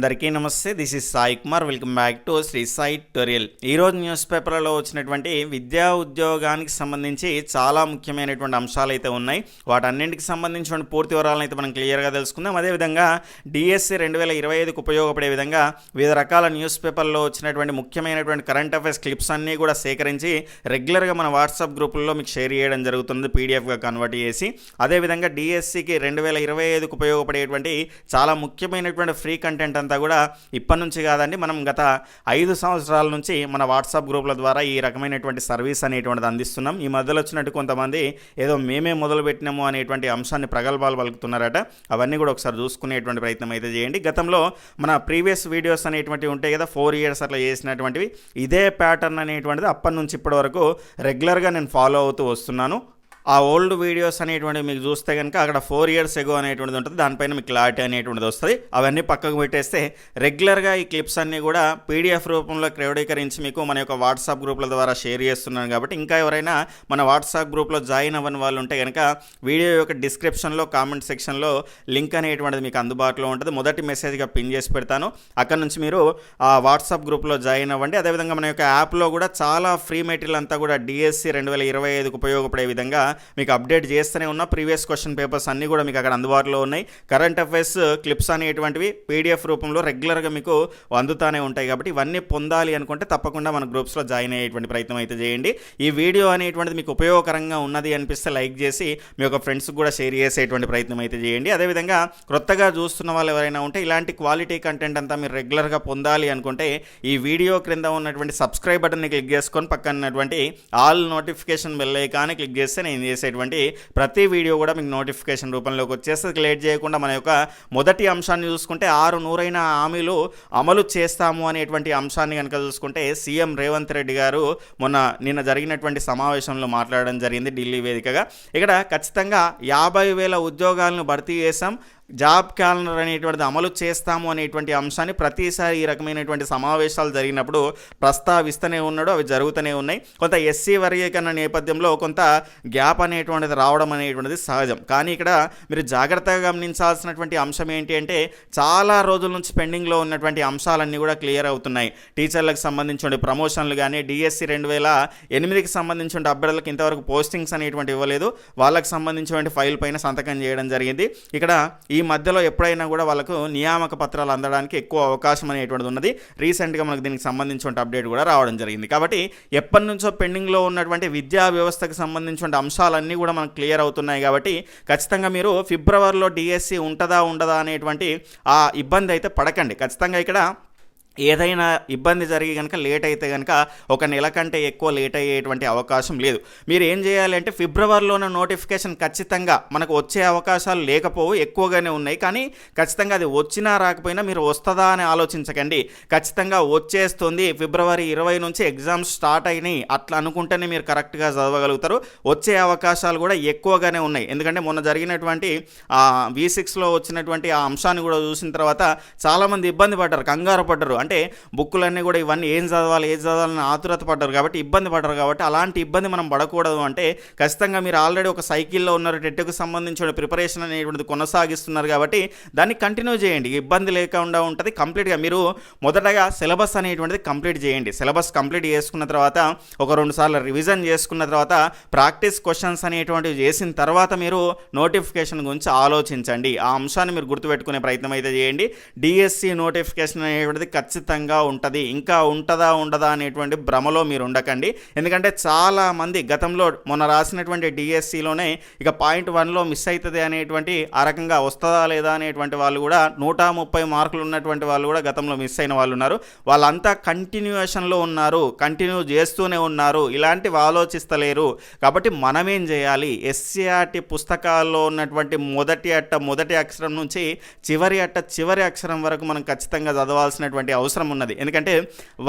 అందరికీ నమస్తే this is Sai Kumar. Welcome back to Shri Sai tutorial ఈరోజు news పేపర్లలో వచ్చినటువంటి విద్యా ఉద్యోగానికి సంబంధించి చాలా ముఖ్యమైనటువంటి అంశాలు అయితే ఉన్నాయి. వాటన్నింటికి సంబంధించిన పూర్తి వివరాలను అయితే మనం క్లియర్గా తెలుసుకుందాం. అదేవిధంగా డిఎస్సి రెండు వేల ఇరవై ఐదుకు ఉపయోగపడే విధంగా వివిధ రకాల న్యూస్ పేపర్లో వచ్చినటువంటి ముఖ్యమైనటువంటి కరెంట్ అఫైర్స్ క్లిప్స్ అన్నీ కూడా సేకరించి రెగ్యులర్గా మన వాట్సాప్ గ్రూపుల్లో మీకు షేర్ చేయడం జరుగుతుంది పీడిఎఫ్గా కన్వర్ట్ చేసి. అదేవిధంగా డిఎస్సికి రెండు వేల ఇరవై ఐదుకు ఉపయోగపడేటువంటి చాలా ముఖ్యమైనటువంటి ఫ్రీ కంటెంట్ అంతా కూడా ఇప్పటి నుంచి కాదండి మనం గత ఐదు సంవత్సరాల నుంచి మన వాట్సాప్ గ్రూపుల ద్వారా ఈ రకమైనటువంటి సర్వీస్ అనేటువంటిది అందిస్తున్నాం. ఈ మధ్యలో వచ్చినట్టు కొంతమంది ఏదో మేమే మొదలుపెట్టినాము అనేటువంటి అంశాన్ని ప్రగల్భాలు పలుకుతున్నారట. అవన్నీ కూడా ఒకసారి చూసుకునేటువంటి ప్రయత్నం అయితే చేయండి. గతంలో మన ప్రీవియస్ వీడియోస్ అనేటువంటివి ఉంటాయి కదా ఫోర్ ఇయర్స్ అట్లా చేసినటువంటివి ఇదే ప్యాటర్న్ అనేటువంటిది అప్పటి నుంచి ఇప్పటి వరకు రెగ్యులర్గా నేను ఫాలో అవుతూ వస్తున్నాను. ఆ ఓల్డ్ వీడియోస్ అనేటువంటివి మీకు చూస్తే కనుక అక్కడ ఫోర్ ఇయర్స్ ఎగో అనేటువంటిది ఉంటుంది. దానిపైన మీకు క్లారిటీ అనేటువంటిది వస్తుంది. అవన్నీ పక్కకు పెట్టేస్తే రెగ్యులర్గా ఈ క్లిప్స్ అన్నీ కూడా పీడిఎఫ్ రూపంలో క్రోడీకరించి మీకు మన యొక్క వాట్సాప్ గ్రూప్ల ద్వారా షేర్ చేస్తున్నాను కాబట్టి ఇంకా ఎవరైనా మన వాట్సాప్ గ్రూప్లో జాయిన్ అవ్వని వాళ్ళు ఉంటే కనుక వీడియో యొక్క డిస్క్రిప్షన్లో కామెంట్ సెక్షన్లో లింక్ అనేటువంటిది మీకు అందుబాటులో ఉంటుంది. మొదటి మెసేజ్గా పిన్ చేసి పెడతాను. అక్కడ నుంచి మీరు ఆ వాట్సాప్ గ్రూప్లో జాయిన్ అవ్వండి. అదేవిధంగా మన యొక్క యాప్లో కూడా చాలా ఫ్రీ మెటీరియల్ అంతా కూడా డిఎస్సి రెండు వేల ఇరవై ఐదుకు ఉపయోగపడే విధంగా మీకు అప్డేట్ చేస్తూనే ఉన్న. ప్రీవియస్ క్వశ్చన్ పేపర్స్ అన్నీ కూడా మీకు అక్కడ అందుబాటులో ఉన్నాయి. కరెంట్ అఫైర్స్ క్లిప్స్ అనేటువంటివి పీడిఎఫ్ రూపంలో రెగ్యులర్గా మీకు అందుతానే ఉంటాయి కాబట్టి ఇవన్నీ పొందాలి అనుకుంటే తప్పకుండా మన గ్రూప్స్లో జాయిన్ అయ్యేటువంటి ప్రయత్నం అయితే చేయండి. ఈ వీడియో అనేటువంటిది మీకు ఉపయోగకరంగా ఉన్నది అనిపిస్తే లైక్ చేసి మీ యొక్క ఫ్రెండ్స్కి కూడా షేర్ చేసేటువంటి ప్రయత్నం అయితే చేయండి. అదేవిధంగా క్రొత్తగా చూస్తున్న వాళ్ళు ఎవరైనా ఉంటే ఇలాంటి క్వాలిటీ కంటెంట్ అంతా మీరు రెగ్యులర్గా పొందాలి అనుకుంటే ఈ వీడియో క్రింద ఉన్నటువంటి సబ్స్క్రైబ్ బటన్ని క్లిక్ చేసుకొని పక్కన ఉన్నటువంటి ఆల్ నోటిఫికేషన్ బెల్ ఐకాన్ని క్లిక్ చేస్తే నేను చేసేటువంటి ప్రతి వీడియో కూడా మీకు నోటిఫికేషన్ రూపంలోకి వచ్చేస్తుంది. లేట్ చేయకుండా మన యొక్క మొదటి అంశాన్ని చూసుకుంటే ఆరు నూరైన హామీలు అమలు చేస్తాము అనేటువంటి అంశాన్ని కనుక చూసుకుంటే సీఎం రేవంత్ రెడ్డి గారు మొన్న నిన్న జరిగినటువంటి సమావేశంలో మాట్లాడడం జరిగింది ఢిల్లీ వేదికగా. ఇక్కడ ఖచ్చితంగా యాభై వేల ఉద్యోగాలను భర్తీ చేశాం. జాబ్ క్యాలెండర్ అనేటువంటిది అమలు చేస్తాము అనేటువంటి అంశాన్ని ప్రతిసారి ఈ రకమైనటువంటి సమావేశాలు జరిగినప్పుడు ప్రస్తావిస్తూనే ఉన్నాడు అవి జరుగుతూనే ఉన్నాయి. కొంత ఎస్సీ వర్గీకరణ నేపథ్యంలో కొంత గ్యాప్ అనేటువంటిది రావడం అనేటువంటిది సహజం. కానీ ఇక్కడ మీరు జాగ్రత్తగా గమనించాల్సినటువంటి అంశం ఏంటి అంటే చాలా రోజుల నుంచి పెండింగ్లో ఉన్నటువంటి అంశాలన్నీ కూడా క్లియర్ అవుతున్నాయి. టీచర్లకు సంబంధించిన ప్రమోషన్లు కానీ డిఎస్సి రెండు వేల ఎనిమిదికి సంబంధించిన అభ్యర్థులకు ఇంతవరకు పోస్టింగ్స్ అనేటువంటి ఇవ్వలేదు. వాళ్ళకి సంబంధించినటువంటి ఫైల్ పైన సంతకం చేయడం జరిగింది. ఇక్కడ ఈ ఈ మధ్యలో ఎప్పుడైనా కూడా వాళ్ళకు నియామక పత్రాలు అందడానికి ఎక్కువ అవకాశం అనేటువంటిది ఉన్నది. రీసెంట్గా మనకు దీనికి సంబంధించిన అప్డేట్ కూడా రావడం జరిగింది. కాబట్టి ఎప్పటి నుంచో పెండింగ్లో ఉన్నటువంటి విద్యా వ్యవస్థకు సంబంధించిన అంశాలన్నీ కూడా మనకు క్లియర్ అవుతున్నాయి కాబట్టి ఖచ్చితంగా మీరు ఫిబ్రవరిలో డిఎస్సి ఉంటుందా ఉండదా అనేటువంటి ఆ ఇబ్బంది అయితే పడకండి. ఖచ్చితంగా ఇక్కడ ఏదైనా ఇబ్బంది జరిగి కనుక లేట్ అయితే కనుక ఒక నెల కంటే ఎక్కువ లేట్ అయ్యేటువంటి అవకాశం లేదు. మీరు ఏం చేయాలి అంటే ఫిబ్రవరిలోనే నోటిఫికేషన్ ఖచ్చితంగా మనకు వచ్చే అవకాశాలు లేకపోవు ఎక్కువగానే ఉన్నాయి. కానీ ఖచ్చితంగా అది వచ్చినా రాకపోయినా మీరు వస్తుందా అని ఆలోచించకండి. ఖచ్చితంగా వచ్చేస్తుంది. ఫిబ్రవరి ఇరవై నుంచి ఎగ్జామ్స్ స్టార్ట్ అయినాయి. అట్లా అనుకుంటేనే మీరు కరెక్ట్గా చదవగలుగుతారు. వచ్చే అవకాశాలు కూడా ఎక్కువగానే ఉన్నాయి. ఎందుకంటే మొన్న జరిగినటువంటి వి సిక్స్లో వచ్చినటువంటి ఆ అంశాన్ని కూడా చూసిన తర్వాత చాలామంది ఇబ్బంది పడ్డారు కంగారు పడ్డారు. అంటే బుక్కులన్నీ కూడా ఇవన్నీ ఏం చదవాలి ఏం చదవాలని ఆతురత పడ్డారు కాబట్టి ఇబ్బంది పడ్డారు కాబట్టి అలాంటి ఇబ్బంది మనం పడకూడదు అంటే ఖచ్చితంగా మీరు ఆల్రెడీ ఒక సైకిల్లో ఉన్నారు టెట్కు సంబంధించిన ప్రిపరేషన్ అనేటువంటిది కొనసాగిస్తున్నారు కాబట్టి దాన్ని కంటిన్యూ చేయండి. ఇబ్బంది లేకుండా ఉంటుంది కంప్లీట్గా మీరు మొదటగా సిలబస్ అనేటువంటిది కంప్లీట్ చేయండి. సిలబస్ కంప్లీట్ చేసుకున్న తర్వాత ఒక రెండు సార్లు రివిజన్ చేసుకున్న తర్వాత ప్రాక్టీస్ క్వశ్చన్స్ అనేటువంటివి చేసిన తర్వాత మీరు నోటిఫికేషన్ గురించి ఆలోచించండి. ఆ అంశాన్ని మీరు గుర్తుపెట్టుకునే ప్రయత్నం అయితే చేయండి. డిఎస్సి నోటిఫికేషన్ అనేటువంటిది ఖచ్చితంగా ఉంటుంది. ఇంకా ఉంటుందా ఉండదా అనేటువంటి భ్రమలో మీరు ఉండకండి. ఎందుకంటే చాలా మంది గతంలో మొన్న రాసినటువంటి డిఎస్సిలోనే ఇక పాయింట్ వన్లో మిస్ అవుతుంది అనేటువంటి ఆ రకంగా వస్తుందా లేదా అనేటువంటి వాళ్ళు కూడా నూట ముప్పై మార్కులు ఉన్నటువంటి వాళ్ళు కూడా గతంలో మిస్ అయిన వాళ్ళు ఉన్నారు. వాళ్ళంతా కంటిన్యూషన్లో ఉన్నారు కంటిన్యూ చేస్తూనే ఉన్నారు. ఇలాంటివి ఆలోచిస్తలేరు. కాబట్టి మనమేం చేయాలి? ఎస్సీఆర్టీ పుస్తకాల్లో ఉన్నటువంటి మొదటి అట్ట మొదటి అక్షరం నుంచి చివరి అట్ట చివరి అక్షరం వరకు మనం ఖచ్చితంగా చదవాల్సినటువంటి అవసరం ఉన్నది ఎందుకంటే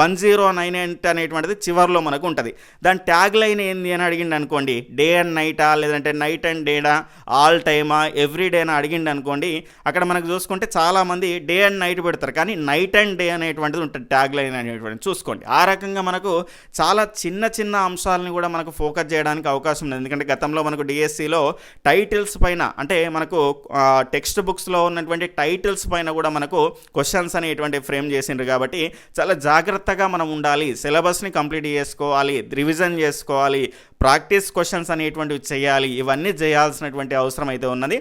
వన్ జీరో నైన్ ఎయిట్ అనేటువంటిది చివరిలో మనకు ఉంటుంది. దాని ట్యాగ్ లైన్ ఏంది అని అడిగిండు అనుకోండి డే అండ్ నైటా లేదంటే నైట్ అండ్ డేడా ఆల్ టైమా ఎవ్రీ డేనా అడిగిండు అనుకోండి అక్కడ మనకు చూసుకుంటే చాలామంది డే అండ్ నైట్ పెడతారు. కానీ నైట్ అండ్ డే అనేటువంటిది ఉంటుంది ట్యాగ్ లైన్ అనేటువంటిది చూసుకోండి. ఆ రకంగా మనకు చాలా చిన్న చిన్న అంశాలను కూడా మనకు ఫోకస్ చేయడానికి అవకాశం ఉంది ఎందుకంటే గతంలో మనకు డిఎస్సిలో టైటిల్స్ పైన అంటే మనకు టెక్స్ట్ బుక్స్లో ఉన్నటువంటి టైటిల్స్ పైన కూడా మనకు క్వశ్చన్స్ అనేటువంటి ఫ్రేమ్ చేసిండ్రు కాబట్టి చాలా జాగ్రత్తగా మనం ఉండాలి. సిలబస్ని కంప్లీట్ చేసుకోవాలి రివిజన్ చేసుకోవాలి ప్రాక్టీస్ క్వశ్చన్స్ అనేటువంటివి చేయాలి ఇవన్నీ చేయాల్సినటువంటి అవసరం అయితే ఉన్నది.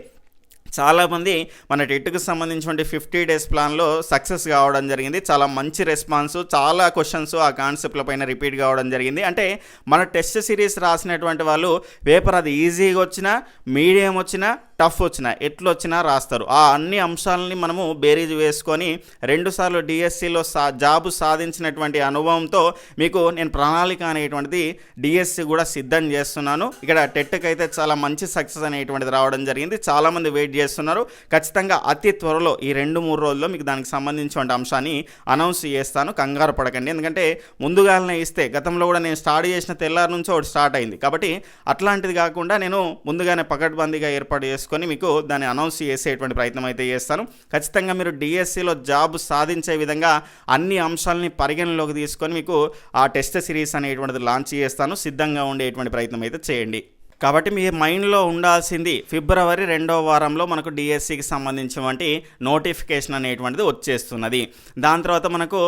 చాలామంది మన టెట్కు సంబంధించిన ఫిఫ్టీ డేస్ ప్లాన్లో సక్సెస్ కావడం జరిగింది. చాలా మంచి రెస్పాన్స్ చాలా క్వశ్చన్స్ ఆ కాన్సెప్ట్ల పైన రిపీట్ కావడం జరిగింది. అంటే మన టెస్ట్ సిరీస్ రాసినటువంటి వాళ్ళు పేపర్ అది ఈజీగా వచ్చినా మీడియం వచ్చినా టఫ్ వచ్చినా ఎట్లు వచ్చినా రాస్తారు. ఆ అన్ని అంశాలని మనము బేరీజ్ వేసుకొని రెండుసార్లు డిఎస్సిలో సా జాబ్ సాధించినటువంటి అనుభవంతో మీకు నేను ప్రణాళిక అనేటువంటిది డిఎస్సి కూడా సిద్ధం చేస్తున్నాను. ఇక్కడ టెట్కి అయితే చాలా మంచి సక్సెస్ అనేటువంటిది రావడం జరిగింది. చాలామంది వెయిట్ చేస్తున్నారు. ఖచ్చితంగా అతి త్వరలో ఈ రెండు మూడు రోజుల్లో మీకు దానికి సంబంధించిన అంశాన్ని అనౌన్స్ చేస్తాను. కంగారు పడకండి. ఎందుకంటే ముందుగానే ఇస్తే గతంలో కూడా నేను స్టార్ట్ చేసిన తెల్లారి నుంచి ఒకటి స్టార్ట్ అయింది. కాబట్టి అట్లాంటిది కాకుండా నేను ముందుగానే పకడ్బందీగా ఏర్పాటు చేసుకున్నాను చేసుకుని మీకు దాన్ని అనౌన్స్ చేసేటువంటి ప్రయత్నం అయితే చేస్తాను. ఖచ్చితంగా మీరు డిఎస్సిలో జాబ్ సాధించే విధంగా అన్ని అంశాలని పరిగణలోకి తీసుకొని మీకు ఆ టెస్ట్ సిరీస్ అనేటువంటిది లాంచ్ చేస్తాను. సిద్ధంగా ఉండేటువంటి ప్రయత్నం అయితే చేయండి. కాబట్టి మీ మైండ్లో ఉండాల్సింది ఫిబ్రవరి రెండవ వారంలో మనకు డిఎస్సికి సంబంధించినటువంటి నోటిఫికేషన్ అనేటువంటిది వచ్చేస్తున్నది. దాని తర్వాత మనకు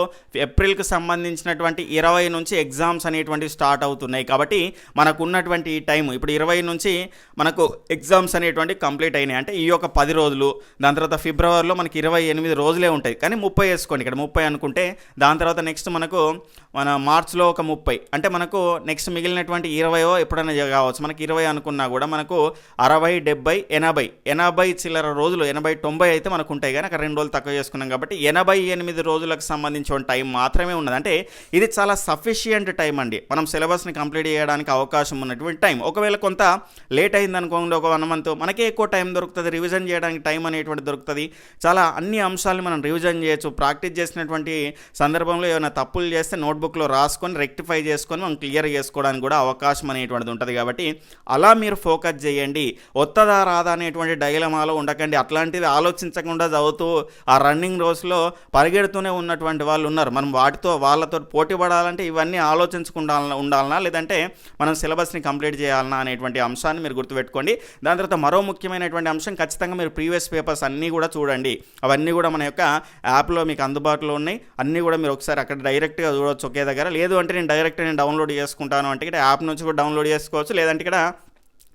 ఏప్రిల్కి సంబంధించినటువంటి ఇరవై నుంచి ఎగ్జామ్స్ అనేటువంటివి స్టార్ట్ అవుతున్నాయి. కాబట్టి మనకు ఉన్నటువంటి ఈ టైం ఇప్పుడు ఇరవై నుంచి మనకు ఎగ్జామ్స్ అనేటువంటి కంప్లీట్ అయినాయి. అంటే ఈ యొక్క పది రోజులు దాని తర్వాత ఫిబ్రవరిలో మనకి ఇరవై ఎనిమిది రోజులే ఉంటాయి. కానీ ముప్పై వేసుకోండి ఇక్కడ ముప్పై అనుకుంటే దాని తర్వాత నెక్స్ట్ మనకు మన మార్చ్లో ఒక ముప్పై. అంటే మనకు నెక్స్ట్ మిగిలినటువంటి ఇరవయో ఎప్పుడైనా కావచ్చు. మనకి ఇరవై అనుకున్నా కూడా మనకు అరవై డెబ్బై ఎనభై. ఎనభై చిల్లర రోజులు ఎనభై తొంభై అయితే మనకు ఉంటాయి కానీ అక్కడ రెండు రోజులు తక్కువ చేసుకున్నాం కాబట్టి ఎనభై ఎనిమిది రోజులకు సంబంధించిన టైం మాత్రమే ఉన్నది. అంటే ఇది చాలా సఫిషియంట్ టైం అండి. మనం సిలబస్ని కంప్లీట్ చేయడానికి అవకాశం ఉన్నటువంటి టైం. ఒకవేళ కొంత లేట్ అయింది అనుకోండి ఒక వన్ మంత్. మనకే ఎక్కువ టైం దొరుకుతుంది. రివిజన్ చేయడానికి టైం అనేటువంటి దొరుకుతుంది. చాలా అన్ని అంశాలను మనం రివిజన్ చేయొచ్చు. ప్రాక్టీస్ చేసినటువంటి సందర్భంలో ఏమైనా తప్పులు చేస్తే నోట్బుక్లో రాసుకొని రెక్టిఫై చేసుకొని మనం క్లియర్ చేసుకోవడానికి కూడా అవకాశం అనేటువంటిది ఉంటుంది కాబట్టి అలా మీరు ఫోకస్ చేయండి. వత్తదా రాదా అనేటువంటి డైలమాలో ఉండకండి. అట్లాంటిది ఆలోచించకుండా చదువుతూ ఆ రన్నింగ్ రోజులో పరిగెడుతూనే ఉన్నటువంటి వాళ్ళు ఉన్నారు. మనం వాటితో వాళ్ళతో పోటీ పడాలంటే ఇవన్నీ ఆలోచించకుండా ఉండాలనా? లేదంటే మనం సిలబస్ని కంప్లీట్ చేయాలన్నా అనేటువంటి అంశాన్ని మీరు గుర్తుపెట్టుకోండి. దాని తర్వాత మరో ముఖ్యమైనటువంటి అంశం ఖచ్చితంగా మీరు ప్రీవియస్ పేపర్స్ అన్నీ కూడా చూడండి. అవన్నీ కూడా మన యొక్క యాప్లో మీకు అందుబాటులో ఉన్నాయి. అన్నీ కూడా మీరు ఒకసారి అక్కడ డైరెక్ట్గా చూడవచ్చు ఒకే దగ్గర. లేదు అంటే నేను డైరెక్ట్ నేను డౌన్లోడ్ చేసుకుంటాను అంటే ఇక్కడ యాప్ నుంచి కూడా డౌన్లోడ్ చేసుకోవచ్చు. లేదంటే ఇక్కడ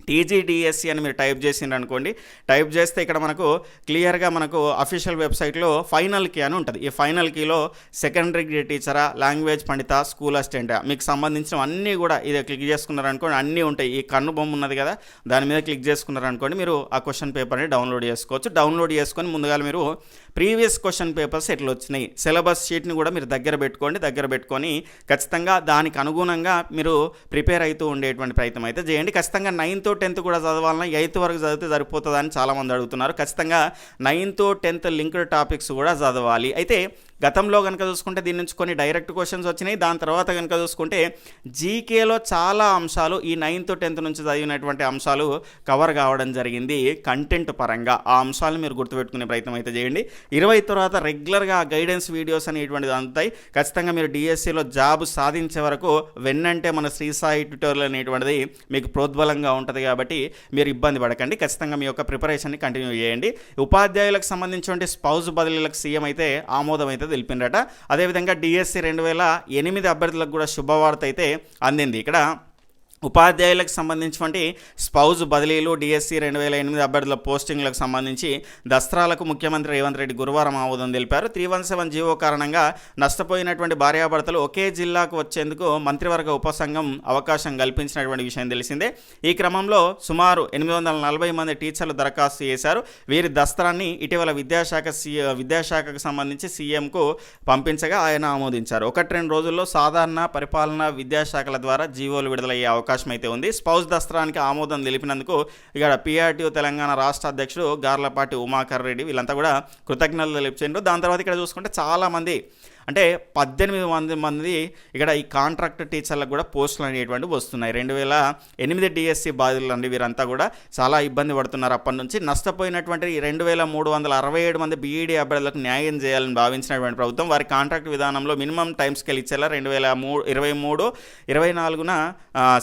టీజీడిఎస్సి అని మీరు టైప్ చేసిండ్రు అనుకోండి టైప్ చేస్తే ఇక్కడ మనకు క్లియర్గా మనకు అఫీషియల్ వెబ్సైట్లో ఫైనల్ కీ అని ఉంటుంది. ఈ ఫైనల్ కీలో సెకండరీ గ్రేడ్ టీచరా లాంగ్వేజ్ పండిత స్కూల్ అసిస్టెంట్? మీకు సంబంధించిన అన్నీ కూడా ఇది క్లిక్ చేసుకున్నారు అనుకోండి అన్నీ ఉంటాయి. ఈ కన్ను బొమ్మ ఉన్నది కదా దాని మీద క్లిక్ చేసుకున్నారు అనుకోండి మీరు ఆ క్వశ్చన్ పేపర్ని డౌన్లోడ్ చేసుకోవచ్చు. డౌన్లోడ్ చేసుకొని ముందుగా మీరు ప్రీవియస్ క్వశ్చన్ పేపర్స్ ఎట్లా వచ్చినాయి సిలబస్ షీట్ని కూడా మీరు దగ్గర పెట్టుకోండి దగ్గర పెట్టుకొని ఖచ్చితంగా దానికి అనుగుణంగా మీరు ప్రిపేర్ అవుతూ ఉండేటువంటి ప్రయత్నం అయితే చేయండి. ఖచ్చితంగా నైన్త్ టెన్త్ కూడా చదవాలన్నా ఎయిత్ వరకు చదివితే సరిపోతుందని చాలామంది అడుగుతున్నారు. ఖచ్చితంగా నైన్త్ టెన్త్ లింక్డ్ టాపిక్స్ కూడా చదవాలి. అయితే గతంలో కనుక చూసుకుంటే దీని నుంచి కొన్ని డైరెక్ట్ క్వశ్చన్స్ వచ్చినాయి. దాని తర్వాత కనుక చూసుకుంటే జీకేలో చాలా అంశాలు ఈ నైన్త్ టెన్త్ నుంచి చదివినటువంటి అంశాలు కవర్ కావడం జరిగింది కంటెంట్ పరంగా. ఆ అంశాలను మీరు గుర్తుపెట్టుకునే ప్రయత్నం అయితే చేయండి. ఇరవై తర్వాత రెగ్యులర్గా గైడెన్స్ వీడియోస్ అనేటువంటిది అందుతాయి. ఖచ్చితంగా మీరు డిఎస్సిలో జాబ్ సాధించే వరకు వెన్నంటే మన శ్రీ సాయి ట్యూటోరియల్ అనేటువంటిది మీకు ప్రోద్బలంగా ఉంటుంది కాబట్టి మీరు ఇబ్బంది పడకండి. ఖచ్చితంగా మీ యొక్క ప్రిపరేషన్ని కంటిన్యూ చేయండి. ఉపాధ్యాయులకు సంబంధించిన స్పౌజ్ బదిలీలకు సీఎం అయితే ఆమోదం అయితే తెలిపిండట అదేవిధంగా డిఎస్సి రెండు వేల ఎనిమిది అభ్యర్థులకు కూడా శుభవార్త అయితే అందింది. ఇక్కడ ఉపాధ్యాయులకు సంబంధించినటువంటి స్పౌజ్ బదిలీలు డిఎస్సి రెండు వేల ఎనిమిది అభ్యర్థుల పోస్టింగ్లకు సంబంధించి దస్త్రాలకు ముఖ్యమంత్రి రేవంత్ రెడ్డి గురువారం ఆమోదం తెలిపారు. త్రీ వన్ సెవెన్ జీవో కారణంగా నష్టపోయినటువంటి భార్యాభర్తలు ఒకే జిల్లాకు వచ్చేందుకు మంత్రివర్గ ఉపసంఘం అవకాశం కల్పించినటువంటి విషయం తెలిసిందే. ఈ క్రమంలో సుమారు ఎనిమిది వందల నలభై మంది టీచర్లు దరఖాస్తు చేశారు. వీరి దస్త్రాన్ని ఇటీవల విద్యాశాఖ సి విద్యాశాఖకు సంబంధించి సీఎంకు పంపించగా ఆయన ఆమోదించారు. ఒకటి రెండు రోజుల్లో సాధారణ పరిపాలన విద్యాశాఖల ద్వారా జీవోలు విడుదలయ్యే అవకాశం అయితే ఉంది. స్పౌస్ దస్త్రానికి ఆమోదం తెలిపినందుకు ఇక్కడ పిఆర్టీఓ తెలంగాణ రాష్ట్ర అధ్యక్షుడు గార్లపాటి ఉమాకర్ రెడ్డి వీళ్ళంతా కూడా కృతజ్ఞతలు తెలిపించారు. దాని తర్వాత ఇక్కడ చూసుకుంటే చాలామంది అంటే పద్దెనిమిది మంది మంది ఇక్కడ ఈ కాంట్రాక్ట్ టీచర్లకు కూడా పోస్టులు అనేటువంటివి వస్తున్నాయి. రెండు వేల ఎనిమిది డిఎస్సి బాధితులు అండి వీరంతా కూడా. చాలా ఇబ్బంది పడుతున్నారు అప్పటి నుంచి. నష్టపోయినటువంటి రెండు వేల మూడు వందల అరవై ఏడు మంది బీఈడీ అభ్యర్థులకు న్యాయం చేయాలని భావించినటువంటి ప్రభుత్వం వారి కాంట్రాక్ట్ విధానంలో మినిమం టైం స్కేల్ ఇచ్చేలా రెండు వేల మూడు ఇరవై మూడు ఇరవై నాలుగున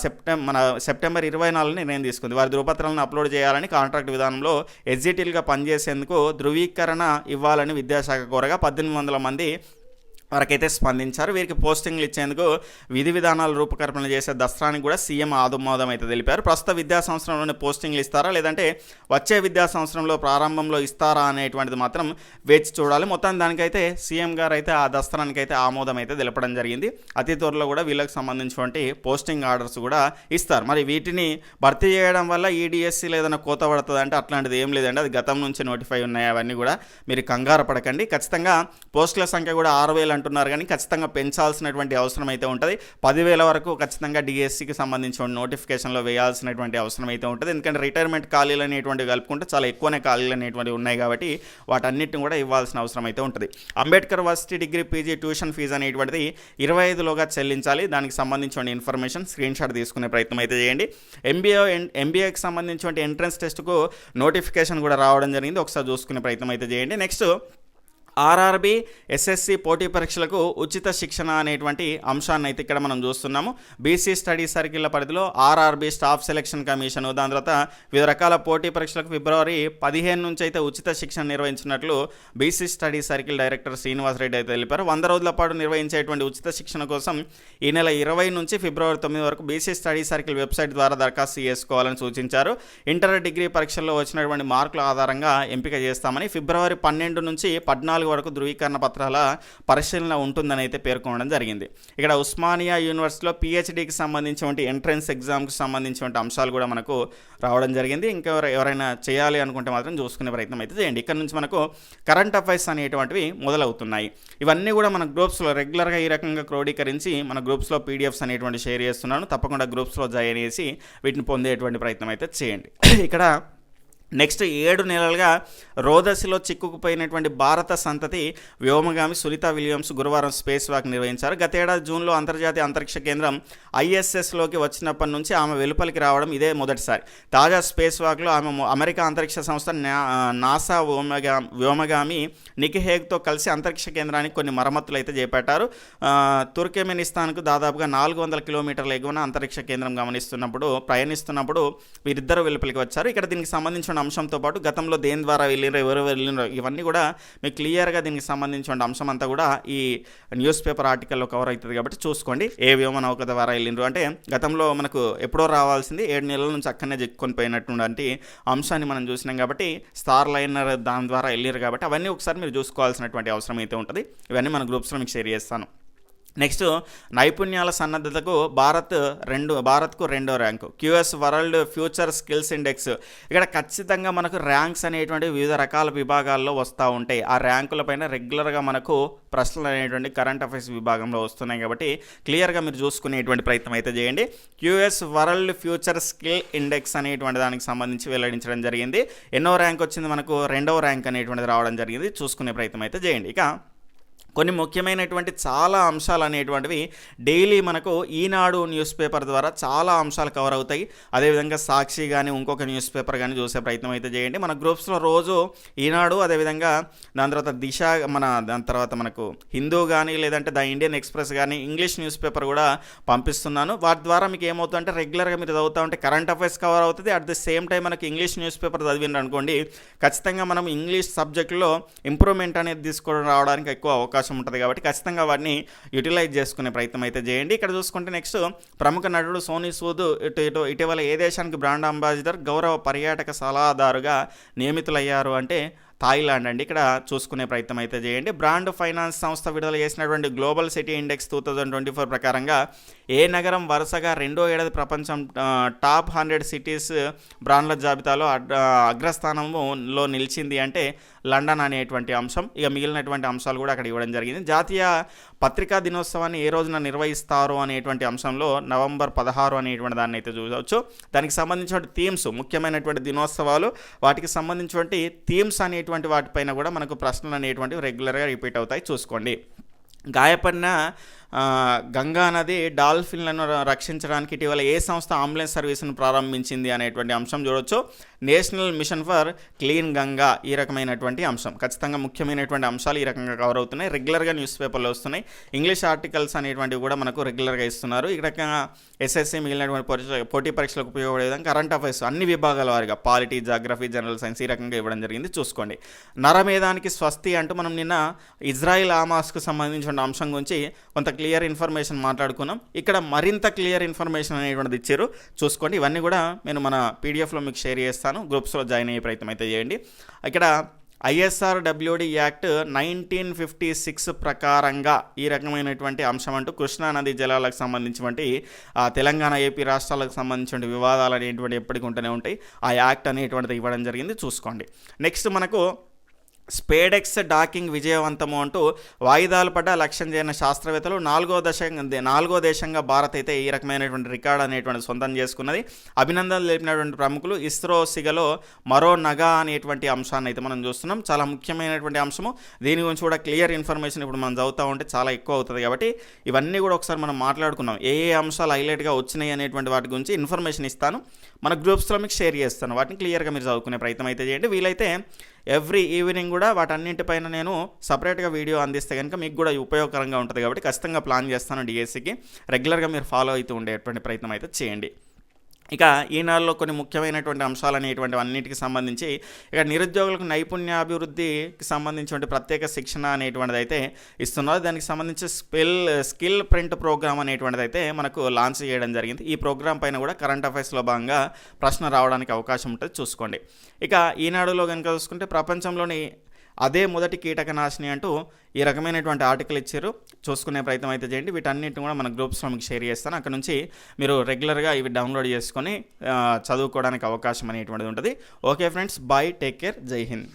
సెప్టెంబర్ మన సెప్టెంబర్ ఇరవై నాలుగున నిర్ణయం తీసుకుంది. వారి ధృవపత్రాలను అప్లోడ్ చేయాలని కాంట్రాక్ట్ విధానంలో ఎగ్జిటివ్గా పనిచేసేందుకు ధృవీకరణ ఇవ్వాలని విద్యాశాఖ కోరగా పద్దెనిమిది వందల మంది వరకైతే స్పందించారు. వీరికి పోస్టింగ్లు ఇచ్చేందుకు విధి విధానాలు రూపకల్పన చేసే దసరానికి కూడా సీఎం ఆదుమోదం అయితే తెలిపారు. ప్రస్తుత విద్యా సంవత్సరంలోనే పోస్టింగ్లు ఇస్తారా? లేదంటే వచ్చే విద్యా సంవత్సరంలో ప్రారంభంలో ఇస్తారా అనేటువంటిది మాత్రం వేచి చూడాలి. మొత్తం దానికైతే సీఎం గారు అయితే ఆ దసరానికి అయితే ఆమోదం అయితే తెలపడం జరిగింది. అతి త్వరలో కూడా వీళ్ళకి సంబంధించినటువంటి పోస్టింగ్ ఆర్డర్స్ కూడా ఇస్తారు. మరి వీటిని భర్తీ చేయడం వల్ల ఈడిఎస్సీ లేదన్నా కోత పడుతుంది అంటే అట్లాంటిది ఏం లేదండి. అది గతం నుంచి నోటిఫై ఉన్నాయి. అవన్నీ కూడా మీరు కంగారు పడకండి. ఖచ్చితంగా పోస్టుల సంఖ్య కూడా ఆరు వేలు అంటున్నారు కానీ ఖచ్చితంగా పెంచాల్సినటువంటి అవసరం అయితే ఉంటుంది. పదివేల వరకు ఖచ్చితంగా డిఎస్సికి సంబంధించిన నోటిఫికేషన్లో వేయాల్సినటువంటి అవసరం అయితే ఉంటుంది. ఎందుకంటే రిటైర్మెంట్ ఖాళీలు అనేటువంటివి కలుపుకుంటే చాలా ఎక్కువనే ఖాళీలు అనేటువంటివి ఉన్నాయి కాబట్టి వాటన్నిటిని కూడా ఇవ్వాల్సిన అవసరం అయితే ఉంటుంది. Ambedkar varsity degree PG tuition fee అనేటువంటిది ఇరవై ఐదులోగా చెల్లించాలి. దానికి సంబంధించిన ఇన్ఫర్మేషన్ స్క్రీన్ షాట్ తీసుకునే ప్రయత్నం అయితే చేయండి. ఎంబీఏ ఎంబీఏకి సంబంధించిన ఎంట్రన్స్ టెస్ట్కు నోటిఫికేషన్ కూడా రావడం జరిగింది. ఒకసారి చూసుకునే ప్రయత్నం అయితే చేయండి. నెక్స్ట్ ఆర్ఆర్బి ఎస్ఎస్సి పోటీ పరీక్షలకు ఉచిత శిక్షణ అనేటువంటి అంశాన్ని అయితే ఇక్కడ మనం చూస్తున్నాము. బీసీ స్టడీ సర్కిల్ పరిధిలో ఆర్ఆర్బి స్టాఫ్ సెలక్షన్ కమిషన్ దాని తర్వాత వివిధ రకాల పోటీ పరీక్షలకు ఫిబ్రవరి పదిహేను నుంచి అయితే ఉచిత శిక్షణ నిర్వహించినట్లు BC study circle director Srinivasa Reddy అయితే తెలిపారు. వంద రోజుల పాటు నిర్వహించేటువంటి ఉచిత శిక్షణ కోసం ఈ నెల ఇరవై నుంచి ఫిబ్రవరి తొమ్మిది వరకు బీసీ స్టడీ సర్కిల్ వెబ్సైట్ ద్వారా దరఖాస్తు చేసుకోవాలని సూచించారు. ఇంటర్ డిగ్రీ పరీక్షల్లో వచ్చినటువంటి మార్కుల ఆధారంగా ఎంపిక చేస్తామని ఫిబ్రవరి పన్నెండు నుంచి పద్నాలుగు వరకు ధృవీకరణ పత్రాల పరిశీలన ఉంటుందని అయితే పేర్కొనడం జరిగింది. ఇక్కడ ఉస్మానియా యూనివర్సిటీలో పిహెచ్డికి సంబంధించినటువంటి ఎంట్రన్స్ ఎగ్జామ్కి సంబంధించినటువంటి అంశాలు కూడా మనకు రావడం జరిగింది. ఇంకా ఎవరైనా చేయాలి అనుకుంటే మాత్రం చూసుకునే ప్రయత్నం అయితే చేయండి. ఇక్కడ నుంచి మనకు కరెంట్ అఫైర్స్ అనేటువంటివి మొదలవుతున్నాయి. ఇవన్నీ కూడా మన గ్రూప్స్లో రెగ్యులర్గా ఈ రకంగా క్రోడీకరించి మన గ్రూప్స్లో పీడిఎఫ్స్ అనేటువంటి షేర్ చేస్తున్నాను. తప్పకుండా గ్రూప్స్లో జాయిన్ చేసి వీటిని పొందేటువంటి ప్రయత్నం అయితే చేయండి. ఇక్కడ నెక్స్ట్ ఏడు నెలలుగా రోదసిలో చిక్కుకుపోయినటువంటి భారత సంతతి వ్యోమగామి సునీత విలియమ్స్ గురువారం స్పేస్ వాక్ నిర్వహించారు. గతేడాది జూన్లో అంతర్జాతీయ అంతరిక్ష కేంద్రం ఐఎస్ఎస్లోకి వచ్చినప్పటి నుంచి ఆమె వెలుపలికి రావడం ఇదే మొదటిసారి. తాజా స్పేస్ వాక్లో ఆమె అమెరికా అంతరిక్ష సంస్థ నాసా వ్యోమగా వ్యోమగామి నికిహేగ్తో కలిసి అంతరిక్ష కేంద్రానికి కొన్ని మరమ్మతులు అయితే చేపట్టారు. తుర్కెమెనిస్తాన్కు దాదాపుగా నాలుగు వందల కిలోమీటర్ల ఎగువన అంతరిక్ష కేంద్రం గమనిస్తున్నప్పుడు ప్రయాణిస్తున్నప్పుడు వీరిద్దరూ వెలుపలికి వచ్చారు. ఇక్కడ దీనికి సంబంధించిన అంశంతో పాటు గతంలో దేని ద్వారా వెళ్ళినరో ఎవరు వెళ్ళినరో ఇవన్నీ కూడా మీకు క్లియర్గా దీనికి సంబంధించిన అంశం అంతా కూడా ఈ న్యూస్ పేపర్ ఆర్టికల్లో కవర్ అవుతుంది కాబట్టి చూసుకోండి. ఏ వ్యోమనౌక ద్వారా వెళ్ళినారు. అంటే గతంలో మనకు ఎప్పుడో రావాల్సింది ఏడు నెలల నుంచి అక్కడనే చిక్కుకొని పోయినటువంటి అంశాన్ని మనం చూసినాం కాబట్టి స్టార్ లైనర్ దాని ద్వారా వెళ్ళారు కాబట్టి అవన్నీ ఒకసారి మీరు చూసుకోవాల్సినటువంటి అవసరం అయితే ఉంటుంది. ఇవన్నీ మన గ్రూప్స్లో మీకు షేర్ చేస్తాను. నెక్స్ట్ నైపుణ్యాల సన్నద్ధతకు భారత్ రెండు భారత్కు రెండో rank. QS world future skills index. ఇక్కడ ఖచ్చితంగా మనకు ర్యాంక్స్ అనేటువంటి వివిధ రకాల విభాగాల్లో వస్తూ ఉంటాయి. ఆ ర్యాంకులపైన రెగ్యులర్గా మనకు ప్రశ్నలు అనేటువంటి కరెంట్ అఫైర్స్ విభాగంలో వస్తున్నాయి కాబట్టి క్లియర్గా మీరు చూసుకునేటువంటి ప్రయత్నం అయితే చేయండి. QS world future skill index అనేటువంటి దానికి సంబంధించి వెల్లడించడం జరిగింది. ఎన్నో ర్యాంక్ వచ్చింది మనకు రెండవ ర్యాంక్ అనేటువంటిది రావడం జరిగింది. చూసుకునే ప్రయత్నం అయితే చేయండి. ఇక కొన్ని ముఖ్యమైనటువంటి చాలా అంశాలు అనేటువంటివి డైలీ మనకు ఈనాడు న్యూస్ పేపర్ ద్వారా చాలా అంశాలు కవర్ అవుతాయి. అదేవిధంగా సాక్షి కానీ ఇంకొక న్యూస్ పేపర్ కానీ చూసే ప్రయత్నం అయితే చేయండి. మన గ్రూప్స్లో రోజు ఈనాడు అదేవిధంగా దాని తర్వాత దిశ మన దాని తర్వాత మనకు హిందూ కానీ లేదంటే ద ఇండియన్ ఎక్స్ప్రెస్ కానీ ఇంగ్లీష్ న్యూస్ పేపర్ కూడా పంపిస్తున్నాను. వాటి ద్వారా మీకు ఏమవుతుందంటే రెగ్యులర్గా మీరు చదువుతూ ఉంటే కరెంట్ అఫైర్స్ కవర్ అవుతుంది. అట్ ది సేమ్ టైం మనకి ఇంగ్లీష్ న్యూస్ పేపర్ చదివినారు అనుకోండి ఖచ్చితంగా మనం ఇంగ్లీష్ సబ్జెక్టులో ఇంప్రూవ్మెంట్ అనేది తీసుకోవడం రావడానికి ఎక్కువ అవకాశం అవకాశం ఉంటుంది కాబట్టి ఖచ్చితంగా వాటిని యూటిలైజ్ చేసుకునే ప్రయత్నం అయితే చేయండి. ఇక్కడ చూసుకుంటే నెక్స్ట్ ప్రముఖ నటుడు సోనీ సూద్ ఇటు ఇటు ఇటీవల ఏ దేశానికి బ్రాండ్ అంబాసిడర్ గౌరవ పర్యాటక సలహాదారుగా నియమితులయ్యారు అంటే థాయిలాండ్ అండి. ఇక్కడ చూసుకునే ప్రయత్నం అయితే చేయండి. బ్రాండ్ ఫైనాన్స్ సంస్థ విడుదల చేసినటువంటి global city index two thousand twenty four ప్రకారంగా ఏ నగరం వరుసగా రెండో ఏడాది ప్రపంచం టాప్ హండ్రెడ్ సిటీస్ బ్రాండ్ల జాబితాలో అగ్రస్థానంలో నిలిచింది అంటే లండన్ అనేటువంటి అంశం. ఇక మిగిలినటువంటి అంశాలు కూడా అక్కడ ఇవ్వడం జరిగింది. జాతీయ పత్రికా దినోత్సవాన్ని ఏ రోజున నిర్వహిస్తారు అనేటువంటి అంశంలో నవంబర్ పదహారు అనేటువంటి దాన్ని అయితే చూడవచ్చు. దానికి సంబంధించిన థీమ్స్ ముఖ్యమైనటువంటి దినోత్సవాలు వాటికి సంబంధించినటువంటి థీమ్స్ అనేటువంటి వాటిపైన కూడా మనకు ప్రశ్నలు అనేటువంటివి రెగ్యులర్గా రిపీట్ అవుతాయి. చూసుకోండి. గాయపడిన గంగా నది డాల్ఫిన్లను రక్షించడానికి ఇటీవల ఏ సంస్థ అంబులెన్స్ సర్వీసును ప్రారంభించింది అనేటువంటి అంశం చూడొచ్చు. National mission for clean Ganga ఈ రకమైనటువంటి అంశం. ఖచ్చితంగా ముఖ్యమైనటువంటి అంశాలు ఈ రకంగా కవర్ అవుతున్నాయి. రెగ్యులర్గా న్యూస్ పేపర్లు వస్తున్నాయి. ఇంగ్లీష్ ఆర్టికల్స్ అనేటువంటివి కూడా మనకు రెగ్యులర్గా ఇస్తున్నారు. ఈ రకంగా ఎస్ఎస్సి మిగిలినటువంటి పరీక్ష పోటీ పరీక్షలకు ఉపయోగపడే విధంగా కరెంట్ అఫైర్స్ అన్ని విభాగాల వారిగా పాలిటీ జాగ్రఫీ జనరల్ సైన్స్ ఈ రకంగా ఇవ్వడం జరిగింది. చూసుకోండి. నరమేధానికి స్వస్తి అంటూ మనం నిన్న ఇజ్రాయిల్ ఆమాస్కు సంబంధించిన అంశం గురించి కొంత క్లియర్ ఇన్ఫర్మేషన్ మాట్లాడుకున్నాం. ఇక్కడ మరింత క్లియర్ ఇన్ఫర్మేషన్ అనేటువంటిది ఇచ్చారు. చూసుకోండి. ఇవన్నీ కూడా నేను మన పీడిఎఫ్లో మీకు షేర్ చేస్తాను. గ్రూప్స్లో జాయిన్ అయ్యే ప్రయత్నం అయితే చేయండి. ఇక్కడ ISR WD act nineteen fifty six ప్రకారంగా ఈ రకమైనటువంటి అంశం అంటూ కృష్ణా నది జలాలకు సంబంధించినటువంటి తెలంగాణ ఏపీ రాష్ట్రాలకు సంబంధించిన వివాదాలు అనేటువంటి ఎప్పటికీ ఉంటూనే ఉంటాయి. ఆ యాక్ట్ అనేటువంటిది ఇవ్వడం జరిగింది. చూసుకోండి. నెక్స్ట్ మనకు స్పేడెక్స్ డాకింగ్ విజయవంతము అంటూ వాయిదాలు పడ్డ లక్ష్యం చేయని శాస్త్రవేత్తలు నాలుగో దశ నాలుగో దేశంగా భారత్ అయితే ఈ రకమైనటువంటి రికార్డ్ అనేటువంటి సొంతం చేసుకున్నది. అభినందనలు తెలిపినటువంటి ప్రముఖులు ఇస్రో సిగలో మరో నగ అనేటువంటి అంశాన్ని అయితే మనం చూస్తున్నాం. చాలా ముఖ్యమైనటువంటి అంశము. దీని గురించి కూడా క్లియర్ ఇన్ఫర్మేషన్ ఇప్పుడు మనం చదువుతూ ఉంటే చాలా ఎక్కువ అవుతుంది కాబట్టి ఇవన్నీ కూడా ఒకసారి మనం మాట్లాడుకున్నాం ఏ ఏ అంశాలు హైలైట్గా వచ్చినాయి అనేటువంటి వాటి గురించి ఇన్ఫర్మేషన్ ఇస్తాను. మన గ్రూప్స్లో మీకు షేర్ చేస్తాను. వాటిని క్లియర్గా మీరు చదువుకునే ప్రయత్నం అయితే చేయండి. వీలైతే ఎవ్రీ ఈవినింగ్ కూడా వాటన్నింటిపైన నేను సపరేట్గా వీడియో అందిస్తే కనుక మీకు కూడా ఉపయోగకరంగా ఉంటుంది కాబట్టి ఖచ్చితంగా ప్లాన్ చేస్తాను డిఎస్సికి రెగ్యులర్గా మీరు ఫాలో అవుతూ ఉండేటువంటి ప్రయత్నం అయితే చేయండి. ఇక ఈనాడులో కొన్ని ముఖ్యమైనటువంటి అంశాలు అనేటువంటి అన్నిటికి సంబంధించి ఇక నిరుద్యోగులకు నైపుణ్యాభివృద్ధికి సంబంధించినటువంటి ప్రత్యేక శిక్షణ అనేటువంటిది అయితే ఇస్తున్నారు. దానికి సంబంధించి స్కిల్ స్కిల్ ప్రింట్ ప్రోగ్రామ్ అనేటువంటిది అయితే మనకు లాంచ్ చేయడం జరిగింది. ఈ ప్రోగ్రామ్ పైన కూడా కరెంట్ అఫైర్స్లో భాగంగా ప్రశ్న రావడానికి అవకాశం ఉంటుంది. చూసుకోండి. ఇక ఈనాడులో కనుక చూసుకుంటే ప్రపంచంలోని అదే మొదటి కీటకనాశిని అంటూ ఈ రకమైనటువంటి ఆర్టికల్ ఇచ్చారు. చూసుకునే ప్రయత్నం అయితే చేయండి. వీటన్నిటిని కూడా మన గ్రూప్స్లో మీకు షేర్ చేస్తాను. అక్కడ నుంచి మీరు రెగ్యులర్గా ఇవి డౌన్లోడ్ చేసుకొని చదువుకోవడానికి అవకాశం అనేటువంటిది ఉంటుంది. Okay friends bye take care జై హింద్.